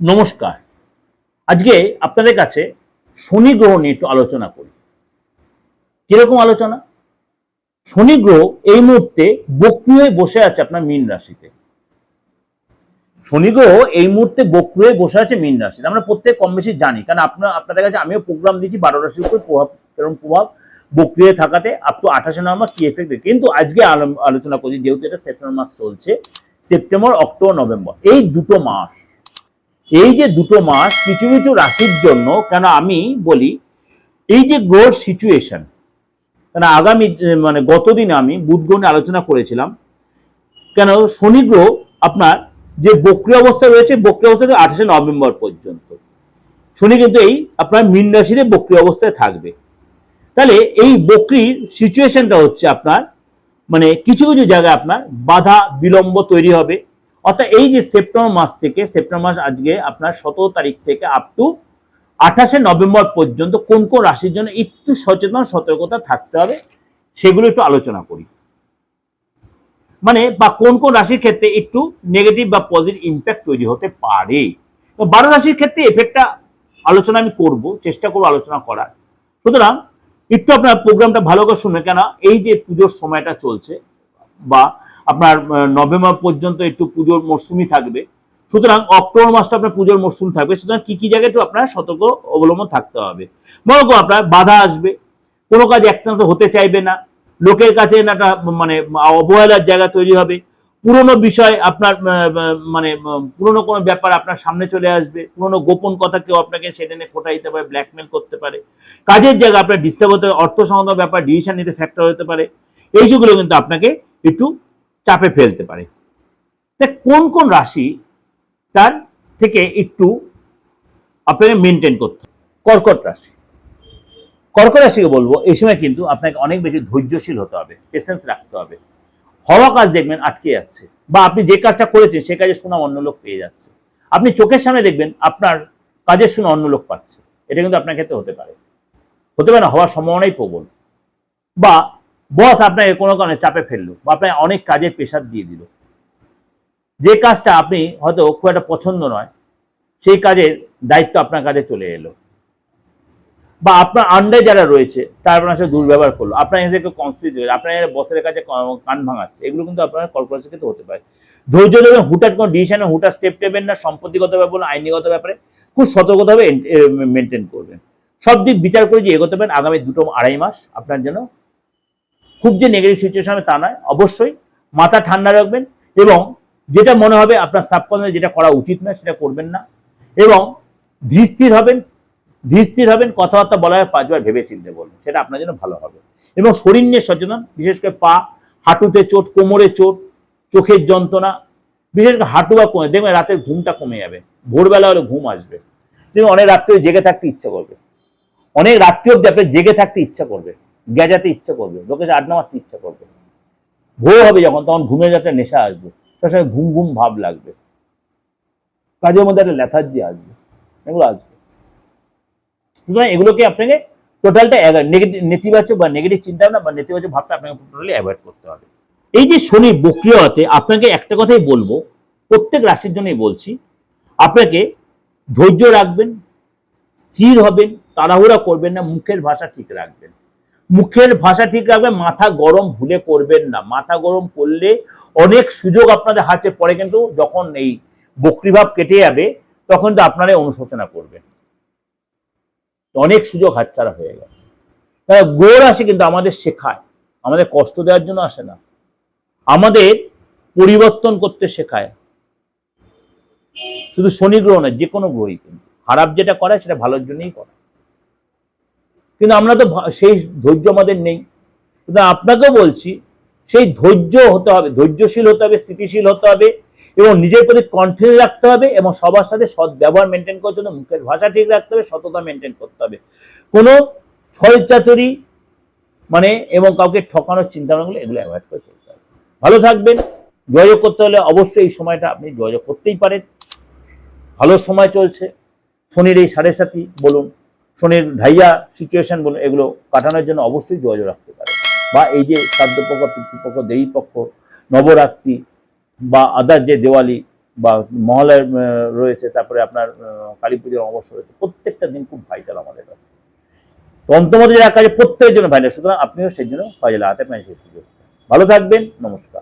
নমস্কার। আজকে আপনাদের কাছে শনি গ্রহ নিয়ে একটু আলোচনা করি। কীরকম আলোচনা? শনি গ্রহ এই মুহূর্তে বক্রি হয়ে বসে আছে আপনার মীন রাশিতে। শনি গ্রহ এই মুহূর্তে বক্রি হয়ে বসে আছে মীন রাশিতে। আমরা প্রত্যেক কম বেশি জানি, কারণ আপনার, আপনাদের কাছে আমিও প্রোগ্রাম দিচ্ছি বারো রাশির উপর প্রভাব এরকম প্রভাব, বক্রি হয়ে থাকাতে আপ টু আঠাশে নভেম্বর কি এফেক্ট কিন্তু আজকে আলোচনা করছি, যেহেতু এটা সেপ্টেম্বর মাস চলছে, সেপ্টেম্বর, অক্টোবর, নভেম্বর, এই দুটো মাস এই যে দুটো মাস কিছু কিছু রাশির জন্য, কেন আমি বলি, এই যে গ্রোথ সিচুয়েশন কেন আগামী মানে গতদিন আমি বুধ গ্রহ নিয়ে আলোচনা করেছিলাম, কেন শনি গ্রহ আপনার যে বক্রি অবস্থা রয়েছে, বক্রি অবস্থা আঠাশে নভেম্বর পর্যন্ত। শনি কিন্তু এই আপনার মীন রাশিতে বক্রি অবস্থায় থাকবে। তাহলে এই বক্রির সিচুয়েশনটা হচ্ছে আপনার মানে কিছু কিছু জায়গায় আপনার বাধা, বিলম্ব তৈরি হবে। অর্থাৎ এই যে সেপ্টেম্বর মাস থেকে, সেপ্টেম্বর মাস আজকে আপনার সতেরো তারিখ থেকে আপ টু আঠাশে নভেম্বর পর্যন্ত কোন কোন রাশির জন্য একটু সচেতন, সতর্কতা থাকতে হবে, সেগুলো একটু আলোচনা করি। মানে বা কোন কোন রাশির ক্ষেত্রে একটু নেগেটিভ বা পজিটিভ ইম্প্যাক্ট তৈরি হতে পারে। বারো রাশির ক্ষেত্রে এফেক্টটা আলোচনা আমি করব, চেষ্টা করব আলোচনা করার। সুতরাং, একটু আপনার প্রোগ্রামটা ভালো করে শুনে কেন, এই যে পুজোর সময়টা চলছে, বা আপনার নভেম্বর পর্যন্ত একটু পুজোর মরশুমই থাকবে। সুতরাং অক্টোবর মাসটা আপনার পুজোর মরশুম থাকবে। সুতরাং কি কি জায়গায় একটু আপনার সতর্ক অবলম্বন থাকতে হবে। মনে করো আপনার বাধা আসবে। কোনো কাজ এক চান্সে হতে চাইবে না। লোকের কাছে একটা মানে অবহেলার জায়গা তৈরি হবে। পুরনো বিষয় আপনার মানে পুরনো কোনো ব্যাপার আপনার সামনে চলে আসবে। পুরনো গোপন কথা কেউ আপনাকে সেটা নিয়ে ফোটা দিতে পারে ব্ল্যাকমেল করতে পারে। কাজের জায়গা আপনার ডিস্টার্ব হতে অর্থ সংক্রান্ত ব্যাপার ডিসিশন নিতে ফ্যাক্টর হতে পারে। এই যেগুলো কিন্তু আপনাকে একটু চাপে ফেলতে পারে। কোন কোন রাশি তার থেকে একটু আপনাকে মেনটেন করতে কর্কট রাশি। কর্কট রাশিকে বলব, এই সময় কিন্তু আপনাকে অনেক বেশি ধৈর্যশীল হতে হবে পেশেন্স রাখতে হবে। হওয়া কাজ দেখবেন আটকে যাচ্ছে বা আপনি যে কাজটা করেছেন সে কাজের সুনাম অন্য লোক পেয়ে যাচ্ছে। আপনি চোখের সামনে দেখবেন আপনার কাজের সুনাম অন্য লোক পাচ্ছে। এটা কিন্তু আপনার ক্ষেত্রে হতে পারে। হতে পারে না, হওয়ার সম্ভাবনাই প্রবল। বা বস আপনাকে কোনো কারণে চাপে ফেলল বা আপনাকে অনেক কাজের প্রেশার দিয়ে দিল। যে কাজটা আপনি হয়তো খুব একটা পছন্দ নয়, সেই কাজের দায়িত্ব আপনার কাছে চলে এলো। বা আপনার আন্ডারে যারা রয়েছে, তার আপনার সাথে দুর্ব্যবহার করল। আপনার এসে কেউ কনস্পিরেসি আপনার বসের কাছে কান ভাঙাচ্ছে। এগুলো কিন্তু আপনার কর্পোরেশন ক্ষেত্রে হতে পারে। ধৈর্য দেবেন হুটার কোনো ডিসিশনে হুটার স্টেপ নেবেন না, সম্পত্তিগত ব্যাপার আইনিগত ব্যাপারে খুব সতর্কতাভাবে মেনটেন করবেন। সব দিক বিচার করে যে এগোতে পারেন, আগামী দুটো আড়াই মাস আপনার জন্য খুব যে নেগেটিভ সিচুয়েশন হবে তা নয়, অবশ্যই মাথা ঠান্ডা রাখবেন এবং যেটা মনে হবে আপনার সাবকনসিয়াস যেটা করা উচিত নয় সেটা করবেন না এবং ধীরস্থির হবেন ধীরস্থির হবেন, কথাবার্তা বলার আগে পাঁচবার ভেবে চিনতে বলবেন সেটা আপনার জন্য ভালো হবে। এবং শরীর নিয়ে সচেতন, বিশেষ করে পা, হাঁটুতে চোট, কোমরে চোট, চোখের যন্ত্রণা, বিশেষ করে হাঁটু বা কোমরে, দেখবেন রাতের ঘুমটা কমে যাবে, ভোরবেলা হলে ঘুম আসবে। তুমি অনেক রাত্রে জেগে থাকতে ইচ্ছা করবে। অনেক রাত্রি অব্দি আপনি জেগে থাকতে ইচ্ছা করবে। গেজাতে ইচ্ছা করবে সাথে আড্ডা মারতে ইচ্ছা করবে। ভোর হবে যখন, তখন ঘুমের একটা নেশা আসবে সঙ্গে ঘুম ঘুম ভাব লাগবে। কাজের মধ্যে একটা লেথার্জি আসবে, এগুলো আসবে। সুতরাং এগুলোকে আপনাকে টোটালটা নেতিবাচক বা নেগেটিভ চিন্তা ভাবনা বা নেতিবাচক ভাবটা আপনাকে টোটালি অ্যাভয়েড করতে হবে। এই যে শনি বক্রিয় হতে আপনাকে একটা কথাই বলব, প্রত্যেক রাশির জন্যই বলছি, আপনাকে ধৈর্য রাখবেন, স্থির হবেন, তাড়াহুড়া করবেন না, মুখের ভাষা ঠিক রাখবেন। মুখের ভাষা ঠিক রাখবে, মাথা গরম ভুলে করবেন না। মাথা গরম করলে অনেক সুযোগ আপনাদের হাতে পড়ে, কিন্তু যখন এই বক্রিভাব কেটে যাবে, তখন তো আপনারাই অনুশোচনা করবেন। অনেক সুযোগ হাতছাড়া হয়ে গেছে। তাই গ্রহ রাশি কিন্তু আমাদের শেখায়। আমাদের কষ্ট দেওয়ার জন্য আসে না। আমাদের পরিবর্তন করতে শেখায়। শুধু শনি গ্রহ যে কোনো গ্রহই কিন্তু। খারাপ যেটা করে, সেটা ভালোর জন্যই করে। কিন্তু আমরা তো সেই ধৈর্য আমাদের নেই। কিন্তু আপনাকেও বলছি, সেই ধৈর্য হতে হবে, ধৈর্যশীল হতে হবে, স্থিতিশীল হতে হবে এবং নিজের প্রতি কনফিডেন্স রাখতে হবে এবং সবার সাথে সৎ ব্যবহার মেনটেন করার জন্য মুখের ভাষা ঠিক রাখতে হবে, সততা মেনটেন করতে হবে। কোনো ছল চাতুরি মানে এবং কাউকে ঠকানোর চিন্তা ভাবনাগুলো এগুলো অ্যাভয়েড করে চলতে হবে। ভালো থাকবেন, যোগাযোগ করতে হলে অবশ্যই এই সময়টা আপনি যোগাযোগ করতেই পারেন। ভালো সময় চলছে, শনির এই সাড়ে সাথী বলুন। শনির ঢাইয়া সিচুয়েশন বলুন এগুলো কাটানোর জন্য অবশ্যই যোগাযোগ রাখতে পারে বা এই যে শ্রাদ্ধপক্ষ পিতৃপক্ষ দেবী পক্ষ নবরাত্রি বা আদার যে দেওয়ালি বা মহলায় আহ, রয়েছে তারপরে আপনার কালী পুজোর অবশ্য রয়েছে প্রত্যেকটা দিন খুব ভাইটাল আমাদের কাছে। তন্ত্রমতে যারা কাজে প্রত্যেকের জন্য ভাইটাল সুতরাং আপনিও সেই জন্য কাজে লাগাতে পারেন সেই সুযোগ ভালো থাকবেন নমস্কার।